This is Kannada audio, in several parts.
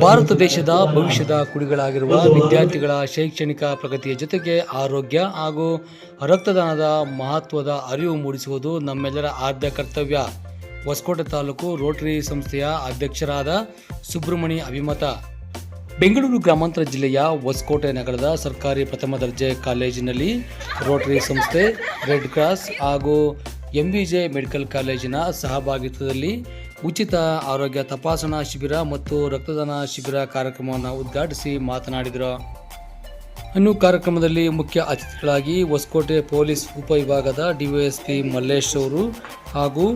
ಭಾರತ ದೇಶದ ಭವಿಷ್ಯದ ಕುಡಿಗಳಾಗಿರುವ ವಿದ್ಯಾರ್ಥಿಗಳ ಶೈಕ್ಷಣಿಕ ಪ್ರಗತಿಯ ಜೊತೆಗೆ ಆರೋಗ್ಯ ಹಾಗೂ ರಕ್ತದಾನದ ಮಹತ್ವದ ಅರಿವು ಮೂಡಿಸುವುದು ನಮ್ಮೆಲ್ಲರ ಆದ್ಯ ಕರ್ತವ್ಯ. ಹೊಸಕೋಟೆ ತಾಲೂಕು ರೋಟರಿ ಸಂಸ್ಥೆಯ ಅಧ್ಯಕ್ಷರಾದ ಸುಬ್ರಹ್ಮಣಿ ಅಭಿಮತ. ಬೆಂಗಳೂರು ಗ್ರಾಮಾಂತರ ಜಿಲ್ಲೆಯ ಹೊಸಕೋಟೆ ನಗರದ ಸರ್ಕಾರಿ ಪ್ರಥಮ ದರ್ಜೆ ಕಾಲೇಜಿನಲ್ಲಿ ರೋಟರಿ ಸಂಸ್ಥೆ, ರೆಡ್ ಕ್ರಾಸ್ ಹಾಗೂ ಎಂ ವಿ ಜೆ ಮೆಡಿಕಲ್ ಕಾಲೇಜಿನ ಸಹಭಾಗಿತ್ವದಲ್ಲಿ ಉಚಿತ ಆರೋಗ್ಯ ತಪಾಸಣಾ ಶಿಬಿರ ಮತ್ತು ರಕ್ತದಾನ ಶಿಬಿರ ಕಾರ್ಯಕ್ರಮವನ್ನು ಉದ್ಘಾಟಿಸಿ ಮಾತನಾಡಿದರು. ಇನ್ನು ಕಾರ್ಯಕ್ರಮದಲ್ಲಿ ಮುಖ್ಯ ಅತಿಥಿಗಳಾಗಿ ಹೊಸಕೋಟೆ ಪೊಲೀಸ್ ಉಪವಿಭಾಗದ ಡಿವೈಎಸ್ಪಿ ಮಲ್ಲೇಶ್ ಅವರು ಹಾಗೂ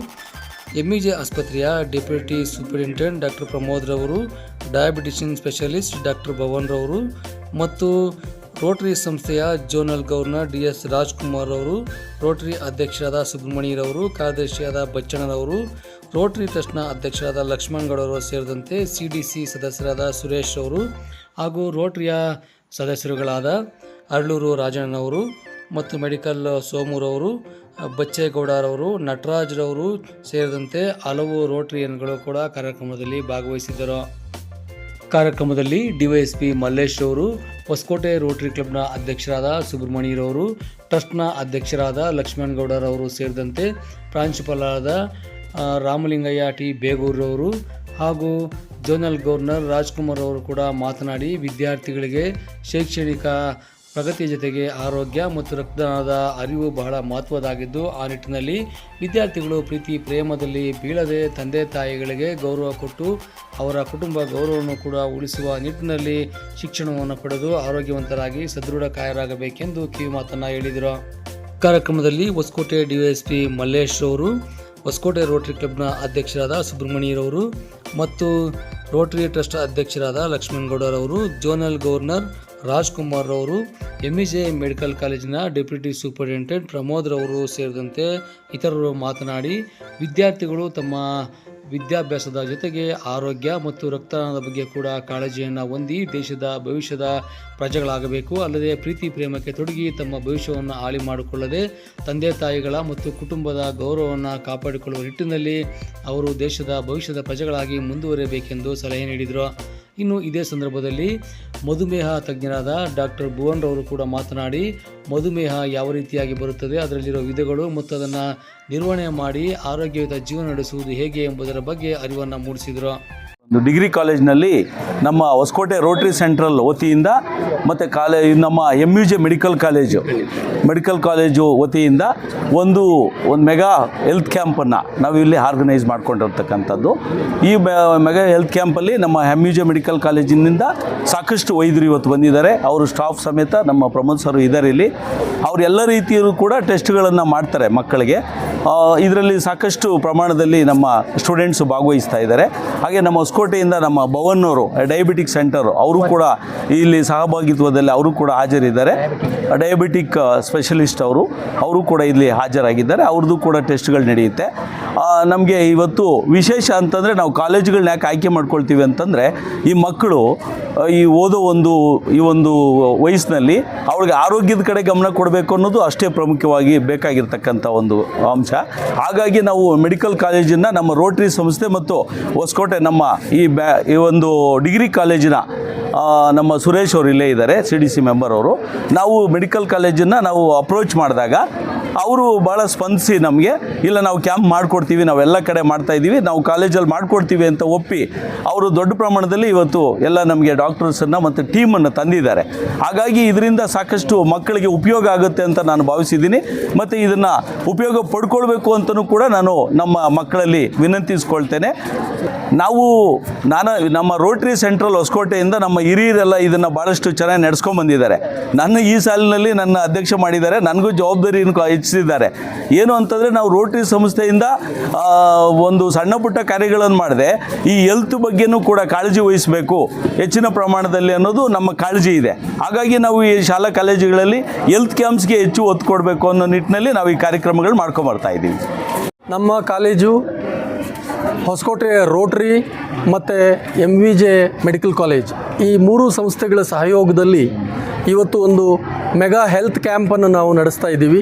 ಎಂಇಜೆ ಆಸ್ಪತ್ರೆಯ ಡೆಪ್ಯೂಟಿ ಸೂಪರಿಂಟೆಂಡೆಂಟ್ ಡಾಕ್ಟರ್ ಪ್ರಮೋದ್ ರವರು, ಡಯಾಬಿಟಿಷಿಯನ್ ಸ್ಪೆಷಲಿಸ್ಟ್ ಡಾಕ್ಟರ್ ಭವನ್ ರವರು ಮತ್ತು ರೋಟರಿ ಸಂಸ್ಥೆಯ zonal governor D S Rajkumar ಅವರು ರೋಟರಿ ಅಧ್ಯಕ್ಷರಾದ ಸುಬ್ರಹ್ಮಣ್ಯರವರು, ಕಾರ್ಯದರ್ಶಿಯಾದ ಬಚ್ಚಣ್ಣರವರು ರೋಟರಿ ಟ್ರಸ್ಟ್ನ ಅಧ್ಯಕ್ಷರಾದ ಲಕ್ಷ್ಮಣ್ ಗೌಡರು ಸೇರಿದಂತೆ ಸಿ ಡಿ ಸಿ ಸದಸ್ಯರಾದ ಸುರೇಶ್ ಅವರು ಹಾಗೂ ರೋಟರಿಯ ಸದಸ್ಯರುಗಳಾದ ಅರಳೂರು ರಾಜಣ್ಣನವರು ಮತ್ತು ಮೆಡಿಕಲ್ ಸೋಮೂರವರು, ಬಚ್ಚೇಗೌಡರವರು, ನಟರಾಜ್ರವರು ಸೇರಿದಂತೆ ಹಲವು ರೋಟರಿಯನ್ಗಳು ಕೂಡ ಕಾರ್ಯಕ್ರಮದಲ್ಲಿ ಭಾಗವಹಿಸಿದ್ದರು. ಕಾರ್ಯಕ್ರಮದಲ್ಲಿ ಡಿವೈಎಸ್ಪಿ ಮಲ್ಲೇಶ್ ಅವರು, ಹೊಸಕೋಟೆ ರೋಟರಿ ಕ್ಲಬ್ನ ಅಧ್ಯಕ್ಷರಾದ ಸುಬ್ರಹ್ಮಣ್ಯರವರು, ಟ್ರಸ್ಟ್ನ ಅಧ್ಯಕ್ಷರಾದ ಲಕ್ಷ್ಮಣ್ ಗೌಡರವರು ಸೇರಿದಂತೆ ಪ್ರಾಂಶುಪಾಲರಾದ ರಾಮಲಿಂಗಯ್ಯ ಟಿ. ಬೇಗೂರವರು ಹಾಗೂ ಜೋನಲ್ ಗವರ್ನರ್ ರಾಜ್ಕುಮಾರ್ ಅವರು ಕೂಡ ಮಾತನಾಡಿ ವಿದ್ಯಾರ್ಥಿಗಳಿಗೆ ಶೈಕ್ಷಣಿಕ ಪ್ರಗತಿಯ ಜೊತೆಗೆ ಆರೋಗ್ಯ ಮತ್ತು ರಕ್ತದಾನದ ಅರಿವು ಬಹಳ ಮಹತ್ವದಾಗಿದ್ದು, ಆ ನಿಟ್ಟಿನಲ್ಲಿ ವಿದ್ಯಾರ್ಥಿಗಳು ಪ್ರೀತಿ ಪ್ರೇಮದಲ್ಲಿ ಬೀಳದೆ ತಂದೆ ತಾಯಿಗಳಿಗೆ ಗೌರವ ಕೊಟ್ಟು ಅವರ ಕುಟುಂಬ ಗೌರವವನ್ನು ಕೂಡ ಉಳಿಸುವ ನಿಟ್ಟಿನಲ್ಲಿ ಶಿಕ್ಷಣವನ್ನು ಪಡೆದು ಆರೋಗ್ಯವಂತರಾಗಿ ಸದೃಢ ಕಾಯರಾಗಬೇಕೆಂದು ಕಿವಿ ಮಾತನ್ನು ಹೇಳಿದರು. ಕಾರ್ಯಕ್ರಮದಲ್ಲಿ ಹೊಸಕೋಟೆ ಡಿವೈಎಸ್ಪಿ ಮಲ್ಲೇಶ್ ಅವರು ಹೊಸಕೋಟೆ ರೋಟರಿ ಕ್ಲಬ್ನ ಅಧ್ಯಕ್ಷರಾದ ಸುಬ್ರಹ್ಮಣ್ಯರವರು ಮತ್ತು ರೋಟರಿ ಟ್ರಸ್ಟ್ ಅಧ್ಯಕ್ಷರಾದ ಲಕ್ಷ್ಮಣಗೌಡರವರು, ಜೋನಲ್ ಗವರ್ನರ್ ರಾಜ್ಕುಮಾರ್ ರವರು ಜೆ ಮೆಡಿಕಲ್ ಕಾಲೇಜಿನ ಡೆಪ್ಯೂಟಿ ಸೂಪರಿಂಟೆಂಡೆಂಟ್ ಪ್ರಮೋದ್ ರವರು ಸೇರಿದಂತೆ ಇತರರು ಮಾತನಾಡಿ, ವಿದ್ಯಾರ್ಥಿಗಳು ತಮ್ಮ ವಿದ್ಯಾಭ್ಯಾಸದ ಜೊತೆಗೆ ಆರೋಗ್ಯ ಮತ್ತು ರಕ್ತದಾನದ ಬಗ್ಗೆ ಕೂಡ ಕಾಳಜಿಯನ್ನು ಹೊಂದಿ ದೇಶದ ಭವಿಷ್ಯದ ಪ್ರಜೆಗಳಾಗಬೇಕು. ಅಲ್ಲದೆ ಪ್ರೀತಿ ಪ್ರೇಮಕ್ಕೆ ತೊಡಗಿ ತಮ್ಮ ಭವಿಷ್ಯವನ್ನು ಹಾಳಿ ಮಾಡಿಕೊಳ್ಳದೆ ತಂದೆ ತಾಯಿಗಳ ಮತ್ತು ಕುಟುಂಬದ ಗೌರವವನ್ನು ಕಾಪಾಡಿಕೊಳ್ಳುವ ನಿಟ್ಟಿನಲ್ಲಿ ಅವರು ದೇಶದ ಭವಿಷ್ಯದ ಪ್ರಜೆಗಳಾಗಿ ಮುಂದುವರಿಯಬೇಕೆಂದು ಸಲಹೆ ನೀಡಿದರು. ಇನ್ನು ಇದೇ ಸಂದರ್ಭದಲ್ಲಿ ಮಧುಮೇಹ ತಜ್ಞರಾದ ಡಾಕ್ಟರ್ ಭುವನ್ ರವರು ಕೂಡ ಮಾತನಾಡಿ ಮಧುಮೇಹ ಯಾವ ರೀತಿಯಾಗಿ ಬರುತ್ತದೆ, ಅದರಲ್ಲಿರೋ ವಿಧಗಳು ಮತ್ತು ಅದನ್ನು ನಿರ್ವಹಣೆ ಮಾಡಿ ಆರೋಗ್ಯಯುತ ಜೀವನ ನಡೆಸುವುದು ಹೇಗೆ ಎಂಬುದರ ಬಗ್ಗೆ ಅರಿವನ್ನು ಮೂಡಿಸಿದರು. ಡಿಗ್ರಿ ಕಾಲೇಜ್ನಲ್ಲಿ ನಮ್ಮ ಹೊಸಕೋಟೆ ರೋಟರಿ ಸೆಂಟ್ರಲ್ ವತಿಯಿಂದ ಮತ್ತು ಕಾಲೇ, ನಮ್ಮ M U J medical college. Medical college ವತಿಯಿಂದ ಒಂದು ಒಂದು ಮೆಗಾ ಹೆಲ್ತ್ ಕ್ಯಾಂಪನ್ನು ನಾವು ಇಲ್ಲಿ ಆರ್ಗನೈಸ್ ಮಾಡ್ಕೊಂಡಿರ್ತಕ್ಕಂಥದ್ದು. ಈ ಮೆಗಾ ಹೆಲ್ತ್ ಕ್ಯಾಂಪಲ್ಲಿ ನಮ್ಮ ಎಂ ಯು ಜೆ ಮೆಡಿಕಲ್ ಕಾಲೇಜಿನಿಂದ ಸಾಕಷ್ಟು ವೈದ್ಯರು ಇವತ್ತು ಬಂದಿದ್ದಾರೆ. ಅವರು ಸ್ಟಾಫ್ ಸಮೇತ ನಮ್ಮ ಪ್ರಮೋದ್ ಸರ್ ಇದ್ದಾರೆ ಇಲ್ಲಿ. ಅವ್ರು ಎಲ್ಲ ರೀತಿಯಲ್ಲೂ ಕೂಡ ಟೆಸ್ಟ್ಗಳನ್ನು ಮಾಡ್ತಾರೆ ಮಕ್ಕಳಿಗೆ. ಇದರಲ್ಲಿ ಸಾಕಷ್ಟು ಪ್ರಮಾಣದಲ್ಲಿ ನಮ್ಮ ಸ್ಟೂಡೆಂಟ್ಸು ಭಾಗವಹಿಸ್ತಾ ಇದ್ದಾರೆ. ಹಾಗೆ ನಮ್ಮ ಹೊಸಕೋಟೆಯಿಂದ ನಮ್ಮ ಭವನ್ ಅವರು ಡಯಾಬಿಟಿಕ್ ಸೆಂಟರ್ ಅವರು ಕೂಡ ಇಲ್ಲಿ ಸಹಭಾಗಿತ್ವದಲ್ಲಿ ಅವರು ಕೂಡ ಹಾಜರಿದ್ದಾರೆ. ಡಯಾಬಿಟಿಕ್ ಸ್ಪೆಷಲಿಸ್ಟ್ ಅವರು ಅವರು ಕೂಡ ಇಲ್ಲಿ ಹಾಜರಾಗಿದ್ದಾರೆ. ಅವ್ರದ್ದು ಕೂಡ ಟೆಸ್ಟ್ಗಳು ನಡೆಯುತ್ತೆ. ನಮಗೆ ಇವತ್ತು ವಿಶೇಷ ಅಂತಂದರೆ ನಾವು ಕಾಲೇಜುಗಳನ್ನ ಯಾಕೆ ಆಯ್ಕೆ ಮಾಡ್ಕೊಳ್ತೀವಿ ಅಂತಂದರೆ ಈ ಮಕ್ಕಳು ಈ ಓದೋ ಒಂದು, ಈ ಒಂದು ವಯಸ್ಸಿನಲ್ಲಿ ಅವ್ರಿಗೆ ಆರೋಗ್ಯದ ಕಡೆ ಗಮನ ಕೊಡಬೇಕು ಅನ್ನೋದು ಅಷ್ಟೇ ಪ್ರಮುಖವಾಗಿ ಬೇಕಾಗಿರ್ತಕ್ಕಂಥ ಒಂದು ಅಂಶ. ಹಾಗಾಗಿ ನಾವು ಮೆಡಿಕಲ್ ಕಾಲೇಜನ್ನು ನಮ್ಮ ರೋಟರಿ ಸಂಸ್ಥೆ ಮತ್ತು ಹೊಸಕೋಟೆ ನಮ್ಮ ಈ ಬ್ಯಾ, ಈ ಒಂದು ಡಿಗ್ರಿ ಕಾಲೇಜಿನ ನಮ್ಮ ಸುರೇಶ್ ಅವರು ಇಲ್ಲೇ ಇದ್ದಾರೆ, ಸಿ ಡಿ ಸಿ ಮೆಂಬರ್ ಅವರು. ನಾವು ಮೆಡಿಕಲ್ ಕಾಲೇಜನ್ನು ನಾವು ಅಪ್ರೋಚ್ ಮಾಡಿದಾಗ ಅವರು ಭಾಳ ಸ್ಪಂದಿಸಿ ನಮಗೆ, ಇಲ್ಲ, ನಾವು ಕ್ಯಾಂಪ್ ಮಾಡಿಕೊಡ್ತೀವಿ, ನಾವೆಲ್ಲ ಕಡೆ ಮಾಡ್ತಾ ಇದ್ದೀವಿ, ನಾವು ಕಾಲೇಜಲ್ಲಿ ಮಾಡಿಕೊಡ್ತೀವಿ ಅಂತ ಒಪ್ಪಿ ಅವರು ದೊಡ್ಡ ಪ್ರಮಾಣದಲ್ಲಿ ಇವತ್ತು ಎಲ್ಲ ನಮಗೆ ಡಾಕ್ಟರ್ಸನ್ನು ಮತ್ತು ಟೀಮನ್ನು ತಂದಿದ್ದಾರೆ. ಹಾಗಾಗಿ ಇದರಿಂದ ಸಾಕಷ್ಟು ಮಕ್ಕಳಿಗೆ ಉಪಯೋಗ ಆಗುತ್ತೆ ಅಂತ ನಾನು ಭಾವಿಸಿದ್ದೀನಿ. ಮತ್ತು ಇದನ್ನು ಉಪಯೋಗ ಪಡ್ಕೊಳ್ಬೇಕು ಅಂತಲೂ ಕೂಡ ನಾನು ನಮ್ಮ ಮಕ್ಕಳಲ್ಲಿ ವಿನಂತಿಸ್ಕೊಳ್ತೇನೆ. ನಾವು ನಾನು ನಮ್ಮ ರೋಟ್ರಿ ಸೆಂಟ್ರಲ್ ಹೊಸಕೋಟೆಯಿಂದ ನಮ್ಮ ಹಿರಿಯರೆಲ್ಲ ಇದನ್ನು ಭಾಳಷ್ಟು ಚೆನ್ನಾಗಿ ನಡೆಸ್ಕೊಂಡ್ಬಂದಿದ್ದಾರೆ ನನ್ನ ಈ ಸಾಲಿನಲ್ಲಿ ನನ್ನ ಅಧ್ಯಕ್ಷ ಮಾಡಿದ್ದಾರೆ. ನನಗೂ ಜವಾಬ್ದಾರಿ ಹೆಚ್ಚಿಸಿದ್ದಾರೆ ಏನು ಅಂತಂದರೆ ನಾವು ರೋಟರಿ ಸಂಸ್ಥೆಯಿಂದ ಒಂದು ಸಣ್ಣ ಪುಟ್ಟ ಕಾರ್ಯಗಳನ್ನು ಮಾಡಿದೆ. ಈ ಹೆಲ್ತ್ ಬಗ್ಗೆನೂ ಕೂಡ ಕಾಳಜಿ ವಹಿಸಬೇಕು. ಹೆಚ್ಚಿನ ಪ್ರಮಾಣದಲ್ಲಿ ಅನ್ನೋದು ನಮ್ಮ ಕಾಳಜಿ ಇದೆ. ಹಾಗಾಗಿ ನಾವು ಈ ಶಾಲಾ ಕಾಲೇಜುಗಳಲ್ಲಿ ಹೆಲ್ತ್ ಕ್ಯಾಂಪ್ಸ್ಗೆ ಹೆಚ್ಚು ಒತ್ತು ಕೊಡಬೇಕು ಅನ್ನೋ ನಿಟ್ಟಿನಲ್ಲಿ ನಾವು ಈ ಕಾರ್ಯಕ್ರಮಗಳು ಮಾಡ್ಕೊಂಬರ್ತಾ ಇದ್ದೀವಿ. ನಮ್ಮ ಕಾಲೇಜು ಹೊಸಕೋಟೆ ರೋಟ್ರಿ ಮತ್ತು M V J medical college ಈ ಮೂರು ಸಂಸ್ಥೆಗಳ ಸಹಯೋಗದಲ್ಲಿ ಇವತ್ತು ಒಂದು ಮೆಗಾ ಹೆಲ್ತ್ ಕ್ಯಾಂಪನ್ನು ನಾವು ನಡೆಸ್ತಾ ಇದ್ದೀವಿ.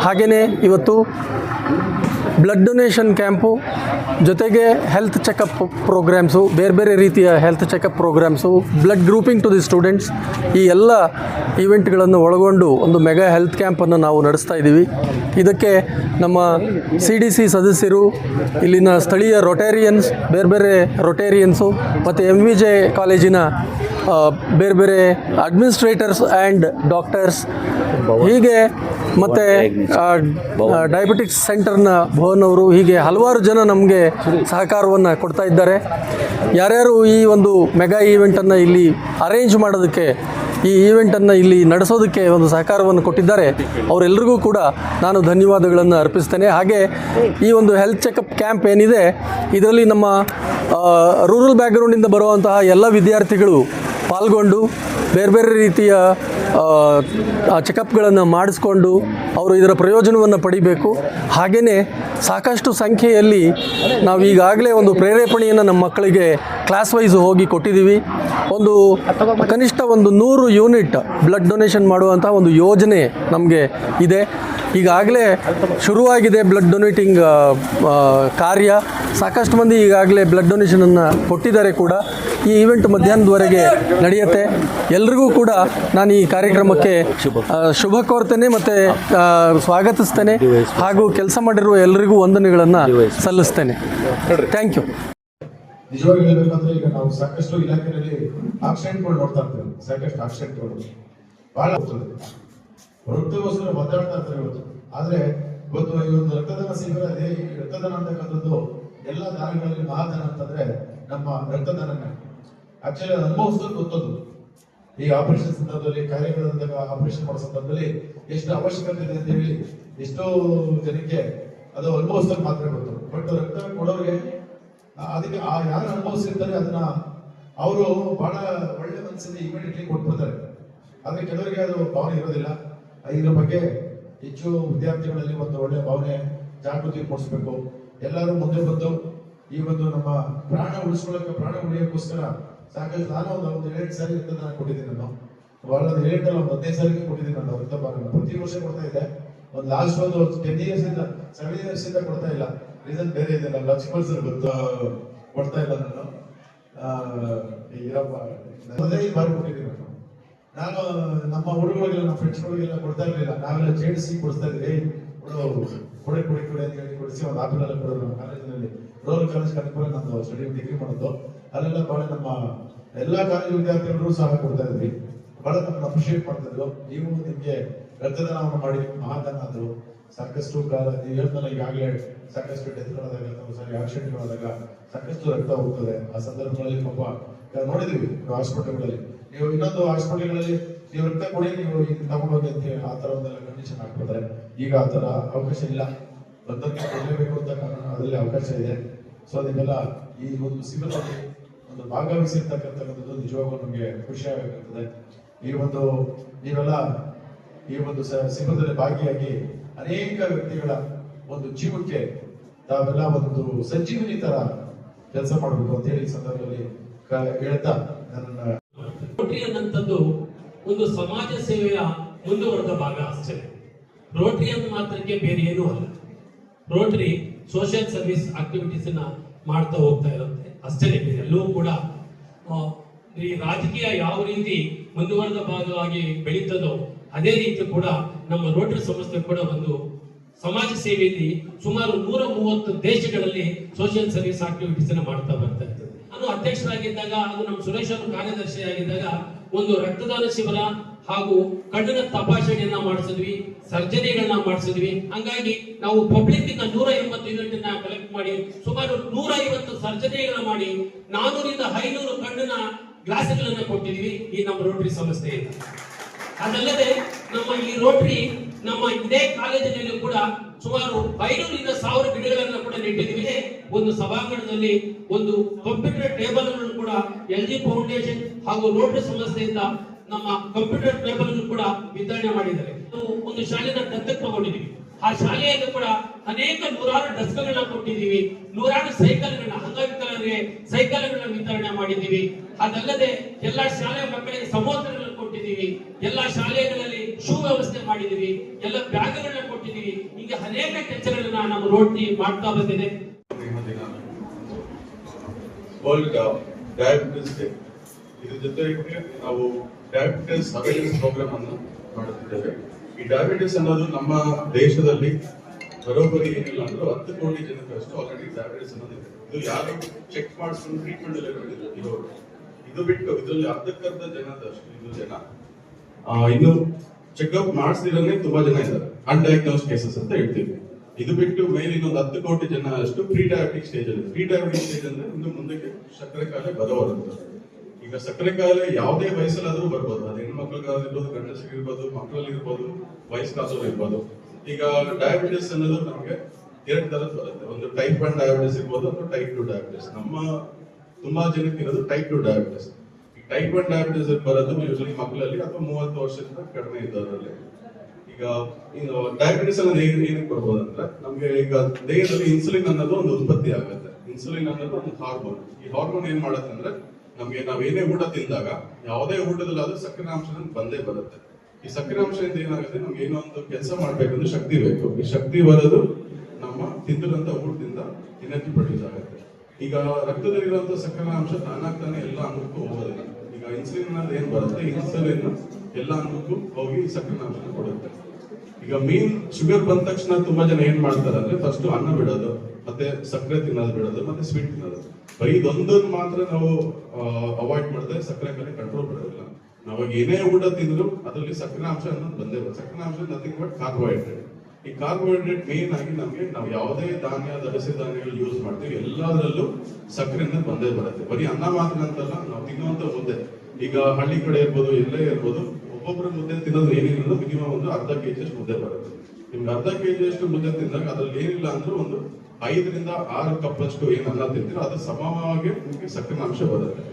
ಹಾಗೆಯೇ ಇವತ್ತು ಬ್ಲಡ್ ಡೊನೇಷನ್ ಕ್ಯಾಂಪು ಜೊತೆಗೆ ಹೆಲ್ತ್ ಚೆಕಪ್ ಪ್ರೋಗ್ರಾಮ್ಸು ಬೇರೆ ಬೇರೆ ರೀತಿಯ health checkup programmes blood grouping to the students ಈ ಎಲ್ಲ ಈವೆಂಟ್ಗಳನ್ನು ಒಳಗೊಂಡು ಒಂದು ಮೆಗಾ ಹೆಲ್ತ್ ಕ್ಯಾಂಪನ್ನು ನಾವು ನಡೆಸ್ತಾ ಇದ್ದೀವಿ. ಇದಕ್ಕೆ ನಮ್ಮ ಸಿ ಡಿ ಸಿ ಸದಸ್ಯರು, ಇಲ್ಲಿನ ಸ್ಥಳೀಯ ರೊಟೇರಿಯನ್ಸ್ ಬೇರೆ ಬೇರೆ ರೊಟೇರಿಯನ್ಸು ಮತ್ತು ಎಂ ವಿ ಜೆ ಕಾಲೇಜಿನ ಬೇರೆ ಬೇರೆ ಅಡ್ಮಿನಿಸ್ಟ್ರೇಟರ್ಸ್ ಆ್ಯಂಡ್ ಡಾಕ್ಟರ್ಸ್ ಹೀಗೆ ಮತ್ತು ಡಯಾಬಿಟಿಕ್ಸ್ ಸೆಂಟರ್ನ ಭವನ್ ಅವರು ಹೀಗೆ ಹಲವಾರು ಜನ ನಮಗೆ ಸಹಕಾರವನ್ನು ಕೊಡ್ತಾ ಇದ್ದಾರೆ. ಯಾರ್ಯಾರು ಈ ಒಂದು ಮೆಗಾ ಈವೆಂಟನ್ನು ಇಲ್ಲಿ ಅರೇಂಜ್ ಮಾಡೋದಕ್ಕೆ, ಈ ಈವೆಂಟನ್ನು ಇಲ್ಲಿ ನಡೆಸೋದಕ್ಕೆ ಒಂದು ಸಹಕಾರವನ್ನು ಕೊಟ್ಟಿದ್ದಾರೆ ಅವರೆಲ್ಲರಿಗೂ ಕೂಡ ನಾನು ಧನ್ಯವಾದಗಳನ್ನು ಅರ್ಪಿಸ್ತೇನೆ. ಹಾಗೆ ಈ ಒಂದು ಹೆಲ್ತ್ ಚೆಕಪ್ ಕ್ಯಾಂಪ್ ಏನಿದೆ, ಇದರಲ್ಲಿ ನಮ್ಮ ರೂರಲ್ ಬ್ಯಾಕ್ಗ್ರೌಂಡಿಂದ ಬರುವಂತಹ ಎಲ್ಲ ವಿದ್ಯಾರ್ಥಿಗಳು ಪಾಲ್ಗೊಂಡು ಬೇರೆ ಬೇರೆ ರೀತಿಯ ಚೆಕಪ್ಗಳನ್ನು ಮಾಡಿಸ್ಕೊಂಡು ಅವರು ಇದರ ಪ್ರಯೋಜನವನ್ನು ಪಡಿಬೇಕು. ಹಾಗೆಯೇ ಸಾಕಷ್ಟು ಸಂಖ್ಯೆಯಲ್ಲಿ ನಾವು ಈಗಾಗಲೇ ಒಂದು ಪ್ರೇರೇಪಣೆಯನ್ನು ನಮ್ಮ ಮಕ್ಕಳಿಗೆ ಕ್ಲಾಸ್ ವೈಸ್ ಹೋಗಿ ಕೊಟ್ಟಿದ್ದೀವಿ. ಒಂದು ಕನಿಷ್ಠ ಒಂದು ನೂರು ಯೂನಿಟ್ ಬ್ಲಡ್ ಡೊನೇಷನ್ ಮಾಡುವಂಥ ಒಂದು ಯೋಜನೆ ನಮಗೆ ಇದೆ. ಈಗಾಗಲೇ ಶುರುವಾಗಿದೆ ಬ್ಲಡ್ ಡೊನೇಟಿಂಗ್ ಕಾರ್ಯ. ಸಾಕಷ್ಟು ಮಂದಿ ಈಗಾಗಲೇ ಬ್ಲಡ್ ಡೊನೇಷನನ್ನು ಕೊಟ್ಟಿದ್ದಾರೆ ಕೂಡ. ಈ ಈವೆಂಟ್ ಮಧ್ಯಾಹ್ನದವರೆಗೆ ನಡೆಯುತ್ತೆ. ಎಲ್ರಿಗೂ ಕೂಡ ನಾನು ಈ ಕಾರ್ಯಕ್ರಮಕ್ಕೆ ಶುಭ ಕೋರ್ತೇನೆ ಮತ್ತು ಸ್ವಾಗತಿಸ್ತೇನೆ. ಹಾಗೂ ಕೆಲಸ ಮಾಡಿರುವ ಎಲ್ಲರಿಗೂ ವಂದನೆಗಳನ್ನು ಸಲ್ಲಿಸ್ತೇನೆ. ಥ್ಯಾಂಕ್ ಯು ನಿಜವಾಗಿ ಹೇಳಬೇಕಂದ್ರೆ ಈಗ ನಾವು ಸಾಕಷ್ಟು ಇಲಾಖೆಯಲ್ಲಿ ಆಕ್ಸಿಡೆಂಟ್ಗಳು ನೋಡ್ತಾ ಇರ್ತೇವೆ. ಸಾಕಷ್ಟು ಆಕ್ಸಿಡೆಂಟ್ಗಳು ಬಹಳ ಆಗ್ತದೆ ರಕ್ತಗೋಸ್ಕರ ಒದ್ದಾಡ್ತಾ ಇರ್ತಾರೆ ಇವತ್ತು. ಆದ್ರೆ ಇವತ್ತು ಈ ಒಂದು ರಕ್ತದಾನ ಶಿಬಿರ, ಅದೇ ರಕ್ತದಾನ ಅಂತಕ್ಕಂಥದ್ದು ಎಲ್ಲ ದಾನಗಳಲ್ಲಿ ಮಹಾದಾನ ಅಂತಂದ್ರೆ ನಮ್ಮ ರಕ್ತದಾನನೇ. ಆಕ್ಚುಲಿ ಅನುಭವಿಸಿದ್ರೆ ಗೊತ್ತದು. ಈ ಆಪರೇಷನ್ ಸಂದರ್ಭದಲ್ಲಿ ಕಾರ್ಯಗಳಂದಾಗ ಆಪರೇಷನ್ ಮಾಡೋ ಸಂದರ್ಭದಲ್ಲಿ ಎಷ್ಟು ಅವಶ್ಯಕತೆ ಇದೆ ಅಂತ ಹೇಳಿ, ಎಷ್ಟೋ ಜನಕ್ಕೆ ಅದು ಅನುಭವಿಸೋದು ಮಾತ್ರ ಗೊತ್ತು. ಬಟ್ ರಕ್ತ ಕೊಡೋರಿಗೆ ಅದಕ್ಕೆ ಆ ಯಾರು ಅನುಭವಿಸಿರ್ತಾರೆ, ಅದನ್ನ ಅವರು ಬಹಳ ಒಳ್ಳೆ ಮನಸ್ಸಿಂದ ಇಮಿಡಿಯೇಟ್ಲಿ ಕೊಟ್ಬಿಡ್ತಾರೆ. ಆದ್ರೆ ಕೆಲವರಿಗೆ ಅದು ಭಾವನೆ ಇರೋದಿಲ್ಲ. ಇದ್ರ ಬಗ್ಗೆ ಹೆಚ್ಚು ವಿದ್ಯಾರ್ಥಿಗಳಲ್ಲಿ ಒಂದು ಒಳ್ಳೆ ಭಾವನೆ, ಜಾಗೃತಿ ಮೂಡಿಸ್ಬೇಕು. ಎಲ್ಲರೂ ಮುಂದೆ ಬಂದು ಈ ಒಂದು ನಮ್ಮ ಪ್ರಾಣ ಉಳಿಸ್ಕೊಳ್ಳೋಕೆ, ಪ್ರಾಣ ಉಳಿಯೋಕ್ಕೋಸ್ಕರ ಸಾಕಷ್ಟು ನಾನು ಒಂದು ಎರಡು ಸಾರಿ ನಾನು ಕೊಟ್ಟಿದ್ದೀನಿ ನಾನು ಬಹಳ ಒಂದು ಸಲ ಒಂದು ಹದಿನೈದು ಸಾರಿಗೆ ಕೊಟ್ಟಿದ್ದೀನಿ ನಾನು ರಕ್ತದಾನ ಪ್ರತಿ ವರ್ಷ ಕೊಡ್ತಾ ಇದ್ದೆ ಒಂದು ಲಾಸ್ಟ್ ಒಂದು ಟೆನ್ ಇಯರ್ಸ್ ಇಂದ ಸೆವೆನ್ ಇಯರ್ಸ್ ಇಂದ ಕೊಡ್ತಾ ಇಲ್ಲ. ರೀಸನ್ ಬೇರೆ ಇದೆ ನಾನು ಲಕ್ಷ್ಮಣ್ ಸರ್ ಗೊತ್ತು, ಕೊಡ್ತಾ ಇಲ್ಲ ನಾನು ಅದೇ ಬಾರಿ ಕೊಟ್ಟಿದ್ದೀನಿ ನಾನು ನಾನು ನಮ್ಮ ಹುಡುಗರಿಗೆಲ್ಲ ನಮ್ಮ ಫ್ರೆಂಡ್ಸ್ಗಳಿಗೆಲ್ಲ ಕೊಡ್ತಾ ಇರಲಿಲ್ಲ. ನಾವೆಲ್ಲ ಜೇಡಿಸಿ ಕೊಡಿಸ್ತಾ ಇದ್ವಿ ಏಯ್ ಕೊಡು ಕೊಡೆ ಕೊಡಿ ಅಂತ ಹೇಳಿ ಕೊಡಿಸಿ ಒಂದು ಆಪಲ್ ಕೊಡೋರು ನಮ್ಮ ಕಾಲೇಜಿನಲ್ಲಿ. ರೋಲ್ ಕಾಲೇಜ್ ಕನಕಪುರ ನಂದು ಸ್ಟಡಿ ಡಿಗ್ರಿ ಮಾಡೋದು. ಅಲ್ಲೆಲ್ಲ ಬಹಳ ನಮ್ಮ ಎಲ್ಲ ಕಾಲೇಜು ವಿದ್ಯಾರ್ಥಿಗಳು ಸಹ ಕೊಡ್ತಾ ಇದ್ವಿ. ಬಹಳ ನಮ್ಮನ್ನು ಅಪ್ರಿಶಿಯೇಟ್ ಮಾಡ್ತಾ ಇದ್ರು ನೀವು ನಿಮಗೆ ರಕ್ತದಾನವನ್ನು ಮಾಡಿ ಮಹಾದಾನ ಆದರು ಸಾಕಷ್ಟು ಕಾಲ ನೀವು ಹೇಳ್ತಾನೆ ಈಗಾಗಲೇ ಸಾಕಷ್ಟು ಡೆತ್ಗಳಾದಾಗ ಅಥವಾ ಸಾರಿ ಆಕ್ಸಿಡೆಂಟ್ಗಳಾದಾಗ ಸಾಕಷ್ಟು ರಕ್ತ ಹೋಗ್ತದೆ. ಆ ಸಂದರ್ಭಗಳಲ್ಲಿ ಪಾಪ ನೋಡಿದೀವಿ, ಹಾಸ್ಪಿಟಲ್ಗಳಲ್ಲಿ. ನೀವು ಇನ್ನೊಂದು ಹಾಸ್ಪಿಟಲ್ಗಳಲ್ಲಿ ನೀವು ಕೂಡ, ನೀವು ಈಗ ತಗೊಂಡೋಗಿ ಅಂತ ಹೇಳಿ ಆ ತರ ಒಂದೆಲ್ಲ ಕಂಡೀಷನ್ ಹಾಕ್ಬಿಡ್ತಾರೆ ಈಗ ಆ ತರ ಅವಕಾಶ ಇಲ್ಲ. ಬಂದಕ್ಕೆ ಕೊಡಲೇಬೇಕು ಅಂತ ಕಾರಣ ಅದರಲ್ಲಿ ಅವಕಾಶ ಇದೆ. ಸೊ ಅದನ್ನೆಲ್ಲ ಈ ಒಂದು ಶಿಬಿರದಲ್ಲಿ ಒಂದು ಭಾಗವಹಿಸಿರ್ತಕ್ಕಂಥದ್ದು ನಿಜವಾಗೂ ನಮಗೆ ಖುಷಿ ಈ ಒಂದು, ನೀವೆಲ್ಲ ಈ ಒಂದು ಸ- ಶಿಬಿರದಲ್ಲಿ ಭಾಗಿಯಾಗಿ ಅನೇಕ ವ್ಯಕ್ತಿಗಳ ಒಂದು ಜೀವಕ್ಕೆ ತಾವೆಲ್ಲ ಒಂದು ಸಂಜೀವಿನಿ ತರ ಕೆಲಸ ಮಾಡಬೇಕು ಅಂತ ಹೇಳಿ ಸಂದರ್ಭದಲ್ಲಿ ಹೇಳ್ತಾ ನನ್ನ ಒಂದು ಸಮಾಜ ಸೇವೆಯ ಮುಂದುವರೆದ ಭಾಗ ಅಷ್ಟೇ. ರೋಟರಿ ಅಂತ ಮಾತ್ರಕ್ಕೆ ಬೇರೆ ಏನೂ ಅಲ್ಲ. ರೋಟರಿ ಸೋಷಿಯಲ್ ಸರ್ವಿಸ್ ಆಕ್ಟಿವಿಟೀಸ್ ಅನ್ನ ಮಾಡ್ತಾ ಹೋಗ್ತಾ ಇರುತ್ತೆ. ಅಷ್ಟೇ ಬೇರೆ ಎಲ್ಲವೂ ಕೂಡ ಈ ರಾಜಕೀಯ ಯಾವ ರೀತಿ ಮುಂದುವರೆದ ಭಾಗವಾಗಿ ಬೆಳೀತದೋ ಅದೇ ರೀತಿ ಕೂಡ ನಮ್ಮ ರೋಟರಿ ಸಂಸ್ಥೆ ಕೂಡ ಒಂದು ಸಮಾಜ ಸೇವೆಯಲ್ಲಿ ಸುಮಾರು ನೂರ ಮೂವತ್ತು ದೇಶಗಳಲ್ಲಿ ಸೋಷಿಯಲ್ ಸರ್ವಿಸ್ ಆಕ್ಟಿವಿಟೀಸ್ ಮಾಡ್ತಾ ಬರ್ತಾ ಇರ್ತದೆ. ನಾನು ಅಧ್ಯಕ್ಷರಾಗಿದ್ದಾಗ ಹಾಗೂ ನಮ್ಮ ಸುರೇಶ್ ಅವರು ಕಾರ್ಯದರ್ಶಿಯಾಗಿದ್ದಾಗ ಒಂದು ರಕ್ತದಾನ ಶಿಬಿರ ಹಾಗೂ ಕಣ್ಣಿನ ತಪಾಸಣೆಯನ್ನ ಮಾಡಿಸಿದ್ವಿ, ಸರ್ಜರಿಗಳನ್ನ ಮಾಡಿಸಿದ್ವಿ. ಹಂಗಾಗಿ ನಾವು ಪಬ್ಲಿಕ್ ಇಂದ ನೂರ ಎಂಬತ್ತು ಯೂನಿಟ್ ಕಲೆಕ್ಟ್ ಮಾಡಿ, ಸುಮಾರು ನೂರ ಐವತ್ತು ಸರ್ಜರಿಗಳನ್ನ ಮಾಡಿ, ನಾನೂರಿಂದ ಐನೂರು ಕಣ್ಣಿನ ಗ್ಲಾಸ್ಗಳನ್ನ ಕೊಟ್ಟಿದ್ವಿ ಈ ನಮ್ಮ ರೋಟರಿ ಸಂಸ್ಥೆಯಿಂದ. ಅದಲ್ಲದೆ ನಮ್ಮ ಈ ರೋಟರಿ ನಮ್ಮ ಇದೇ ಕಾಲೇಜಿನಲ್ಲಿ ಕೂಡ ಸುಮಾರು ಐನೂರಿಂದ ಸಾವಿರ ಗಿಡಗಳನ್ನು ಕೂಡ ನೆಟ್ಟಿದ್ದೀವಿ. ಒಂದು ಸಭಾಂಗಣದಲ್ಲಿ, ಒಂದು ಕಂಪ್ಯೂಟರ್ ಟೇಬಲ್ ಅನ್ನು ಕೂಡ ಎಲ್ ಜಿ ಫೌಂಡೇಶನ್ ಹಾಗೂ ರೋಟರಿ ಸಂಸ್ಥೆಯಿಂದ ನಮ್ಮ ಕಂಪ್ಯೂಟರ್ ಟೇಬಲ್ ಅನ್ನು ಕೂಡ ವಿತರಣೆ ಮಾಡಿದ್ದಾರೆ. ಒಂದು ಶಾಲೆನ ದತ್ತಕ್ಕೆ ತಗೊಂಡಿದ್ದೀವಿ. ಆ ಶಾಲೆಯಲ್ಲಿ ಕೂಡ ಅನೇಕ ನೂರಾರು ಡಸ್ಕ್ಗಳನ್ನ ಕೊಟ್ಟಿದ್ದೀವಿ. ನೂರಾರು ಸೈಕಲ್ಗಳನ್ನ ಅಂಗವಿಕಲರಿಗೆ ಸೈಕಲ್ಗಳನ್ನ ವಿತರಣೆ ಮಾಡಿದ್ದೀವಿ. ಅದಲ್ಲದೆ ಎಲ್ಲಾ ಶಾಲೆ ಮಕ್ಕಳಿಗೆ ಸಮವಸ್ತ್ರಗಳನ್ನು ಕೊಟ್ಟಿದ್ದೀವಿ. ಎಲ್ಲ ಶಾಲೆಗಳಲ್ಲಿ ಶೂ ವ್ಯವಸ್ಥೆ ಮಾಡಿದ್ದೀವಿ. ಎಲ್ಲ ಬ್ಯಾಗ್ಗಳನ್ನ ಕೊಟ್ಟಿದ್ದೀವಿ. ಹೀಗೆ ಅನೇಕ ಕೆಲಸಗಳನ್ನ ನಮ್ಮ ರೋಡ್ನಿ ಮಾಡ್ತಾ ಬಂದಿದೆ. ವರ್ಲ್ಡ್ ಡಯಾಬಿಟಿಸ್ ಡೇ ಇದ್ರ ಜೊತೆಗೆ ನಾವು ಡಯಾಬಿಟಿಸ್ ಅವೇರ್ನೆಸ್ ಪ್ರೋಗ್ರಾಮ್ ಅನ್ನು ಮಾಡುತ್ತಿದ್ದೇವೆ. ಈ ಡಯಾಬಿಟಿಸ್ ಅನ್ನೋದು ನಮ್ಮ ದೇಶದಲ್ಲಿ ಬರೋಬ್ಬರಿ ಏನಿಲ್ಲ ಅಂದ್ರೂ ಹತ್ತು ಕೋಟಿ ಜನಕ್ಕಷ್ಟು ಆಲ್ರೆಡಿ ಡಯಾಬಿಟಿಸ್ ಅನ್ನೋದು ಇದೆ ಯಾರು ಚೆಕ್ ಮಾಡಿಸ್ಕೊಂಡು ಟ್ರೀಟ್ಮೆಂಟ್ ಎಲ್ಲ ಇರೋರು. ಇದು ಬಿಟ್ಟು ಇದರಲ್ಲಿ ಅರ್ಧಕ್ಕರ್ಧ ಜನದಷ್ಟು ಇದು ಜನ. ಇನ್ನು ಚೆಕ್ಅಪ್ ಮಾಡಿಸಿದ್ರೆ ತುಂಬಾ ಜನ ಇದ್ದಾರೆ. ಅನ್ಡಯಾಗ್ನೋಸ್ ಕೇಸಸ್ ಅಂತ ಹೇಳ್ತೀವಿ. ಇದು ಬಿಟ್ಟು ಮೇಲೆ ಇನ್ನೊಂದು ಹತ್ತು ಕೋಟಿ ಜನ ಅಷ್ಟು ಪ್ರೀ ಡಯಾಬಿಟಿಕ್ ಸ್ಟೇಜ್ ಅಲ್ಲಿ ಪ್ರೀ ಡಯಾಬಿಟಿಕ್ ಸ್ಟೇಜ್ ಅಂದ್ರೆ ಇನ್ನು ಮುಂದಕ್ಕೆ ಸಕ್ಕರೆ ಕಾಯಿಲೆ ಬರೋವರುತ್ತೆ ಈಗ ಸಕ್ಕರೆ ಕಾಯಿಲೆ ಯಾವುದೇ ವಯಸ್ಸಲ್ಲಾದ್ರೂ ಬರ್ಬೋದು. ಅದು ಹೆಣ್ಮಕ್ಳಿಗಾಗಿರ್ಬೋದು, ಗಂಡಸರಿಗಿರ್ಬೋದು ಮಕ್ಕಳಲ್ಲಿರ್ಬೋದು ವಯಸ್ಸು ವಯಸ್ಸಾದವ್ರು ಇರ್ಬೋದು ಈಗ ಡಯಾಬಿಟಿಸ್ ಅನ್ನೋದು ನಮಗೆ ಎರಡು ತರದ್ ಬರುತ್ತೆ. ಒಂದು ಟೈಪ್ ಒನ್ ಡಯಾಬಿಟಿಸ್ ಇರ್ಬೋದು ಅಥವಾ ಟೈಪ್ ಟು ಡಯಾಬಿಟಿಸ್ ನಮ್ಮ ತುಂಬಾ ಜನಕ್ಕೆ ಇರೋದು ಟೈಪ್ ಟು ಡಯಾಬಿಟಿಸ್ ಈ ಟೈಪ್ ಒನ್ ಡಯಾಬಿಟಿಸ್ ಬರೋದು ಯೂಶಲಿ ಮಕ್ಕಳಲ್ಲಿ ಅಥವಾ ಮೂವತ್ತು ವರ್ಷದಿಂದ ಕಡಿಮೆ ಇದ್ದವರಲ್ಲಿ. ಈಗ ಡಯಾಬಿಟಿಸ್ ಅನ್ನೋದು ಹೇಗೆ, ಏನಕ್ಕೆ ಬರ್ಬೋದು ಅಂದ್ರೆ ನಮ್ಗೆ ಈಗ ದೇಹದಲ್ಲಿ ಇನ್ಸುಲಿನ್ ಅನ್ನೋದು ಒಂದು ಉತ್ಪತ್ತಿ ಆಗುತ್ತೆ. ಇನ್ಸುಲಿನ್ ಅನ್ನೋದು ಒಂದು ಹಾರ್ಮೋನ್ ಈ ಹಾರ್ಮೋನ್ ಏನ್ ಮಾಡುತ್ತೆ ಅಂದ್ರೆ ನಮ್ಗೆ ನಾವೇನೇ ಊಟ ತಿಂದಾಗ, ಯಾವುದೇ ಊಟದಲ್ಲಾದ್ರೂ ಸಕ್ಕರೆ ಅಂಶ ಬಂದೇ ಬರುತ್ತೆ. ಈ ಸಕ್ಕರೆ ಅಂಶದಿಂದ ಏನಾಗುತ್ತೆ, ನಮ್ಗೆ ಏನೋ ಒಂದು ಕೆಲಸ ಮಾಡ್ಬೇಕಂದ್ರೆ ಶಕ್ತಿ ಬೇಕು. ಈ ಶಕ್ತಿ ಬರೋದು ನಮ್ಮ ತಿಂದಿರೋಂಥ ಊಟದಿಂದ ಎನರ್ಜಿ ಆಗುತ್ತೆ ಈಗ ರಕ್ತದಲ್ಲಿರುವಂತ ಸಕ್ಕರೆ ಅಂಶ ತಾನಾಗ್ತಾನೆ ಎಲ್ಲ ಅಂಗಕ್ಕೂ ಹೋಗೋದಿಲ್ಲ. ಈಗ ಇನ್ಸುಲಿನ್ ಅನ್ನೋದು ಏನ್ ಬರುತ್ತೆ? ಇನ್ಸುಲಿನ್ ಎಲ್ಲ ಅಂಗಕ್ಕೂ ಹೋಗಿ ಸಕ್ಕರೆ ಅಂಶನ ಕೊಡುತ್ತೆ. ಈಗ ಮೇನ್ ಶುಗರ್ ಬಂದ ತಕ್ಷಣ ತುಂಬಾ ಜನ ಏನ್ ಮಾಡ್ತಾರೆ ಅಂದ್ರೆ ಫಸ್ಟ್ ಅನ್ನ ಬಿಡೋದು, ಮತ್ತೆ ಸಕ್ಕರೆ ತಿನ್ನೋದು ಬಿಡೋದು, ಮತ್ತೆ ಸ್ವೀಟ್ ತಿನ್ನೋದು. ಬರೀ ಇದೊಂದನ್ನು ಮಾತ್ರ ನಾವು ಅವಾಯ್ಡ್ ಮಾಡಿದ್ರೆ ಸಕ್ಕರೆ ಮೇಲೆ ಕಂಟ್ರೋಲ್ ಬರೋದಿಲ್ಲ. ನಾವಾಗ ಏನೇ ಊಟ ತಿಂದ್ರು ಅದರಲ್ಲಿ ಸಕ್ಕರೆ ಅಂಶ ಅನ್ನೋದು ಬಂದೇ ಸಕ್ಕರೆ ಅಂಶ ನಥಿಂಗ್ ಬಟ್ ಕಾರ್ಬೋಹೈಡ್ರೇಟ್ ಈ ಕಾರ್ಬೋಹೈಡ್ರೇಟ್ ಮೇನ್ ಆಗಿ ನಮಗೆ ನಾವು ಯಾವುದೇ ಧಾನ್ಯ ದವಸ ಧಾನ್ಯಗಳು ಯೂಸ್ ಮಾಡ್ತೀವಿ. ಎಲ್ಲದರಲ್ಲೂ ಸಕ್ಕರೆ ಅನ್ನೋದು ಬಂದೇ ಬರುತ್ತೆ. ಬರೀ ಅನ್ನ ಮಾತ್ರ ಅಂತಲ್ಲ, ನಾವು ತಿನ್ನುವಂತ ಮುದ್ದೆ. ಈಗ ಹಳ್ಳಿ ಕಡೆ ಇರ್ಬೋದು, ಎಲ್ಲೇ ಇರ್ಬೋದು ಒಬ್ಬೊಬ್ಬರ ಮುದ್ದೆ ತಿನ್ನೋದು ಏನಿಲ್ಲ ಮಿನಿಮಮ್ ಒಂದು ಅರ್ಧ ಕೆಜಿ ಅಷ್ಟು ಮುದ್ದೆ ಬರುತ್ತೆ. ನಿಮ್ಗೆ ಅರ್ಧ ಕೆಜಿ ಅಷ್ಟು ಮುದ್ದೆ ತಿಂದಾಗ ಅದ್ರಲ್ಲಿ ಏನಿಲ್ಲ ಅಂದ್ರೂ ಒಂದು ಐದರಿಂದ ಆರು ಕಪ್ ಅಷ್ಟು ಏನು ಅನ್ನ ತಿಂತೀರೋ ಅದು ಸಮವಾಗಿ ನಿಮಗೆ ಸಕ್ಕರೆ ಅಂಶ ಬರುತ್ತೆ.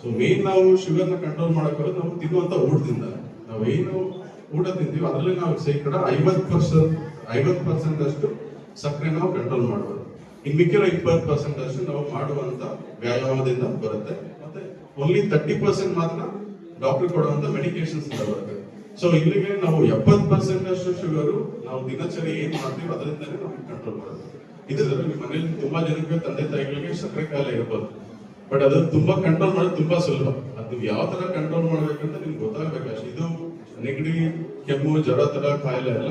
ಸೊ ಮೇನ್ ನಾವು ಶುಗರ್ನ ಕಂಟ್ರೋಲ್ ಮಾಡೋಕೆ ನಾವು ತಿನ್ನುವಂಥ ಊಟದಿಂದ. ನಾವು ಏನು ಊಟ ತಿಂತೀವಿ ಅದರಲ್ಲಿ ನಾವು ಶೇಕಡ ಐವತ್ ಪರ್ಸೆಂಟ್ ಐವತ್ ಪರ್ಸೆಂಟ್ ಅಷ್ಟು ಸಕ್ಕರೆ ನಾವು ಕಂಟ್ರೋಲ್ ಮಾಡ್ಬೋದು ಇನ್ ಮಿಕ್ಕಿರೋ ಇಪ್ಪತ್ತು ಪರ್ಸೆಂಟ್ ಅಷ್ಟು ನಾವು ಮಾಡುವಂತ ವ್ಯಾಯಾಮದಿಂದ ಬರುತ್ತೆ. ಮತ್ತೆ ಓನ್ಲಿ ತರ್ಟಿ ಪರ್ಸೆಂಟ್ ಮಾತ್ರ ಡಾಕ್ಟರ್ ಕೊಡುವಂತ ಮೆಡಿಕೇಶನ್ಸ್ ಬರುತ್ತೆ. ಸೊ ಇಲ್ಲಿಗೆ ನಾವು ಎಪ್ಪತ್ತು ಪರ್ಸೆಂಟ್ ಅಷ್ಟು ಶುಗರು ನಾವು ದಿನಚರಿ ಏನ್ ಮಾಡ್ತೀವಿ ಅದರಿಂದಲೇ ನಾವು ಕಂಟ್ರೋಲ್ ಮಾಡೋದು ಇದರಲ್ಲಿ ಮನೇಲಿ ತುಂಬಾ ಜನಕ್ಕೆ ತಂದೆ ತಾಯಿಗಳಿಗೆ ಸಕ್ಕರೆ ಕಾಯಿಲೆ ಇರ್ಬೋದು. ಬಟ್ ಅದು ತುಂಬಾ ಕಂಟ್ರೋಲ್ ಮಾಡೋದು ತುಂಬಾ ಸುಲಭ. ಅದು ಯಾವ ತರ ಕಂಟ್ರೋಲ್ ಮಾಡ್ಬೇಕಂತ ನಿಮ್ಗೆ ಗೊತ್ತಾಗಬೇಕು ಅಷ್ಟೇ ಇದು ನೆಗಡಿ, ಕೆಮ್ಮು, ಜ್ವರ ತರ ಕಾಯಿಲೆ ಎಲ್ಲ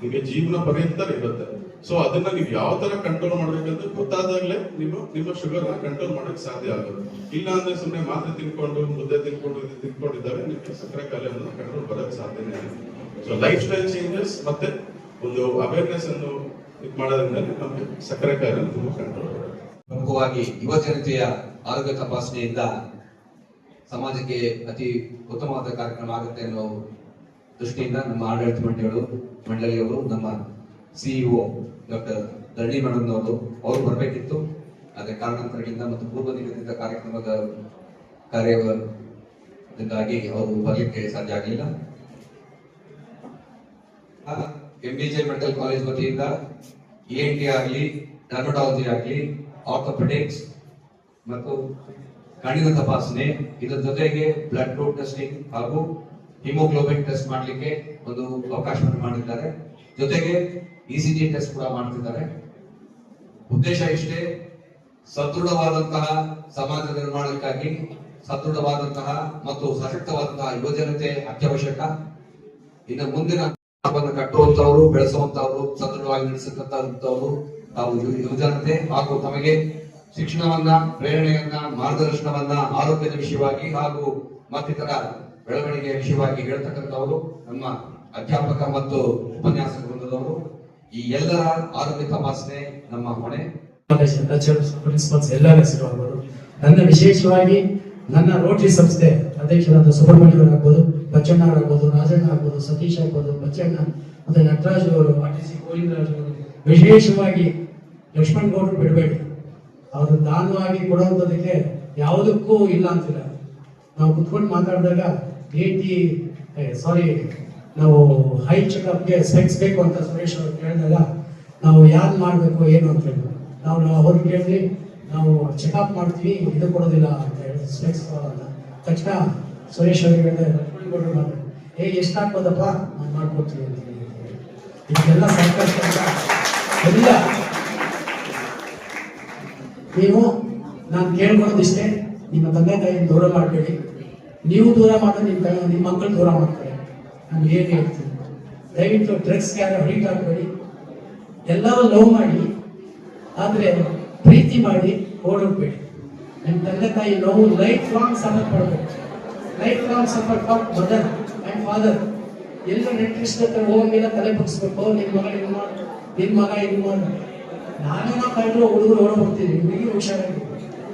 ನಿಮಗೆ ಜೀವನ ಪರ್ಯಂತ ಇರುತ್ತೆ. ಸೊ ಅದನ್ನ ನೀವು ಯಾವ ತರ ಕಂಟ್ರೋಲ್ ಮಾಡ್ಬೇಕಂತ ಗೊತ್ತಾದಾಗಲೇ ನಿಮ್ಮ ಶುಗರ್ನ ಕಂಟ್ರೋಲ್ ಮಾಡಕ್ ಸಾಧ್ಯ ಆಗುತ್ತೆ. ಇಲ್ಲ ಅಂದ್ರೆ ಸುಮ್ಮನೆ ಮಾತ್ರೆ ತಿನ್ಕೊಂಡು, ಮುದ್ದೆ ತಿನ್ಕೊಂಡು, ಇದು ತಿನ್ಕೊಂಡಿದ್ದಾಗ ನಿಮಗೆ ಸಕ್ಕರೆ ಕಾಯಿಲೆ ಅನ್ನೋದು ಕಂಟ್ರೋಲ್ ಬರಕ್ ಸಾಧ್ಯನೇ ಇಲ್ಲ. ಸೊ ಲೈಫ್ ಸ್ಟೈಲ್ ಚೇಂಜಸ್ ಮತ್ತೆ ಒಂದು ಅವೇರ್ನೆಸ್ ಅನ್ನು ಇದು ಮಾಡೋದ್ರಿಂದ ನಮಗೆ ಸಕ್ಕರೆ ಕಾಯಿಲೆ ತುಂಬಾ ಕಂಟ್ರೋಲ್ ಪ್ರಮುಖವಾಗಿ ಯುವ ಜನತೆಯ ಆರೋಗ್ಯ ತಪಾಸಣೆಯಿಂದ ಸಮಾಜಕ್ಕೆ ಅತಿ ಉತ್ತಮವಾದ ಕಾರ್ಯಕ್ರಮ ಆಗುತ್ತೆ ಅನ್ನೋ ದೃಷ್ಟಿಯಿಂದ ನಮ್ಮ ಆಡಳಿತ ಮಂಡಳಿಗಳು ಮಂಡಳಿಯವರು, ನಮ್ಮ ಸಿಇಒ ಡಾಕ್ಟರ್ ಧರಣಿ ಮೇಡಮ್ ಅವರು ಬರಬೇಕಿತ್ತು. ಆದರೆ ಕಾರಣಾಂತರಗಳಿಂದ ಮತ್ತು ಪೂರ್ವ ನಿಗದಿತ ಕಾರ್ಯಕ್ರಮದ ಕಾರ್ಯದಿಂದಾಗಿ ಅವರು ಬರಲಿಕ್ಕೆ ಸಾಧ್ಯ ಆಗಲಿಲ್ಲ. M B J medical college ವತಿಯಿಂದ ಇ ಎನ್ ಟಿ ಆಗಲಿ ಡರ್ಮಟಾಲಜಿ ಆಗಲಿ ಆರ್ಥೋಪೆಡಿಕ್ಸ್ ಮತ್ತು ಕಣ್ಣಿನ ತಪಾಸಣೆ, ಇದರ ಜೊತೆಗೆ ಬ್ಲಡ್ ಗ್ರೂಪ್ ಟೆಸ್ಟಿಂಗ್ ಹಾಗೂ ಹಿಮೋಗ್ಲೋಬಿನ್ ಟೆಸ್ಟ್ ಮಾಡಲಿಕ್ಕೆ ಒಂದು ಅವಕಾಶವನ್ನು ಮಾಡಿದ್ದಾರೆ. ಜೊತೆಗೆ ಇಸಿಜಿ ಜಿ ಟೆಸ್ಟ್ ಕೂಡ ಮಾಡ್ತಿದ್ದಾರೆ. ಉದ್ದೇಶ ಇಷ್ಟೇ, ಸದೃಢವಾದಂತಹ ಸಮಾಜ ನಿರ್ಮಾಣಕ್ಕಾಗಿ ಸದೃಢವಾದಂತಹ ಮತ್ತು ಸಶಕ್ತವಾದಂತಹ ಯುವಜನತೆ ಅತ್ಯವಶ್ಯಕ. ಇನ್ನು ಮುಂದಿನ ಕಟ್ಟುವಂತವರು, ಬೆಳೆಸುವಂತವರು, ಸದೃಢವಾಗಿ ನಡೆಸತಕ್ಕಂಥವರು ತಾವು ಯುವಜನತೆ ಹಾಗೂ ತಮಗೆ ಶಿಕ್ಷಣವನ್ನ, ಪ್ರೇರಣೆಯನ್ನ, ಮಾರ್ಗದರ್ಶನವನ್ನ, ಆರೋಗ್ಯದ ವಿಷಯವಾಗಿ ಹಾಗೂ ಮತ್ತಿತರ ಬೆಳವಣಿಗೆಯ ವಿಷಯವಾಗಿ ಹೇಳ್ತಕ್ಕಂಥವರು ನಮ್ಮ ಅಧ್ಯಾಪಕ ಮತ್ತು ಉಪನ್ಯಾಸ ವೃಂದದವರು, ಈ ಎಲ್ಲರ ಆರೋಗ್ಯ ತಪಾಸಣೆ ನಮ್ಮ ಹೊಣೆ. ಪ್ರಿನ್ಸಿಪಲ್ಸ್ ಎಲ್ಲರ ಹೆಸರು ನನ್ನ ವಿಶೇಷವಾಗಿ ನನ್ನ ರೋಟರಿ ಸಂಸ್ಥೆ ಅಧ್ಯಕ್ಷರಾದ ಸುಬ್ರಹ್ಮಣ್ಯ ಆಗ್ಬೋದು ಬಚ್ಚಣ್ಣ ಆಗ್ಬೋದು, ರಾಜಣ್ಣ ಆಗ್ಬೋದು, ಸತೀಶ್ ಆಗ್ಬೋದು, ಬಚ್ಚಣ್ಣ, ಮತ್ತೆ ನಟರಾಜ್ ಅವರು, ಆರ್ ಟಿ ಸಿ ಗೋವಿಂದರಾಜ್ ಅವರು. ವಿಶೇಷವಾಗಿ ಲಕ್ಷ್ಮಣ್ ಗೌಡರು ಬಿಡಬೇಡಿ. ಅವರು ದಾನವಾಗಿ ಕೊಡುವಂಥದಕ್ಕೆ ಯಾವುದಕ್ಕೂ ಇಲ್ಲ ಅಂತಿಲ್ಲ. ನಾವು ಕುತ್ಕೊಂಡು ಮಾತಾಡಿದಾಗ ಏಟಿ ಸಾರಿ ನಾವು ಹೈ ಚೆಕಪ್ಗೆ ಸೆಕ್ಸ್ ಬೇಕು ಅಂತ ಸುರೇಶ್ ಅವರು ಕೇಳಿದಾಗ ನಾವು ಯಾರು ಮಾಡಬೇಕು, ಏನು ಅಂತ ಹೇಳಿ. ನಾವು ಅವ್ರು ಕೇಳಿದ್ವಿ ನಾವು ಚೆಕಪ್ ಮಾಡ್ತೀವಿ, ಇದು ಕೊಡೋದಿಲ್ಲ ಅಂತ ಹೇಳಿ ಸೆಕ್ಸ್ ಅಂತ ತಕ್ಷಣ ಸುರೇಶ್ ಅವರು ಹೇಳಿದ್ರೆ ಲಕ್ಷ್ಮಣ್ ಗೌಡ್ರು ಮಾತಾಡಿ ಏ ಎಷ್ಟು ಹಾಕ್ಬೋದಪ್ಪ ನಾನು ಮಾಡ್ಕೊಡ್ತೀನಿ ಅಂತ ಹೇಳಿ. ಇದೆಲ್ಲ ಸಂಕಷ್ಟ ನೀವು, ನಾನು ಕೇಳ್ಕೊಳ್ಳೋದಿಷ್ಟೇ ನಿಮ್ಮ ತಂದೆ ತಾಯಿಯನ್ನು ದೂರ ಮಾಡಬೇಡಿ. ನೀವು ದೂರ ಮಾಡಿದ್ರೆ ನಿಮ್ಮ ನಿಮ್ಮ ಮಕ್ಕಳು ದೂರ ಮಾಡ್ತಾರೆ. ನಾನು ಏನು ಹೇಳ್ತೀನಿ? ದಯವಿಟ್ಟು ಡ್ರಗ್ಸ್ಗೆ ಯಾರು ಅಡಿಕ್ಟ್ ಹಾಕ್ಬೇಡಿ ಎಲ್ಲರೂ ಲವ್ ಮಾಡಿ, ಆದರೆ ಪ್ರೀತಿ ಮಾಡಿ ಓಡೋಗ್ಬೇಡಿ. ನಿಮ್ಮ ತಂದೆ ತಾಯಿ ನೋವು ಲೈಫ್ ಲಾಂಗ್ ಸಫರ್ ಪಡಬೇಕು lifelong suffer for mother and father ಎಲ್ಲ ನೆಂಟ್ರಿಸ್ಟ್ ಹತ್ರ ಹೋಗಿಲ್ಲ ತಲೆ ಬಗ್ಸ್ಬೇಕು. ನಿಮ್ಮ ಮಗ ಇದು ನಿನ್ನ ಮಗ ಇದು ಮಾಡು ನಾನೇನೋ ಕಂಡ್ರು ಹುಡುಗರು ಓಡೋಗ್ತೀನಿ ಹುಡುಗಿ ಹುಷಾರಾಗಿ.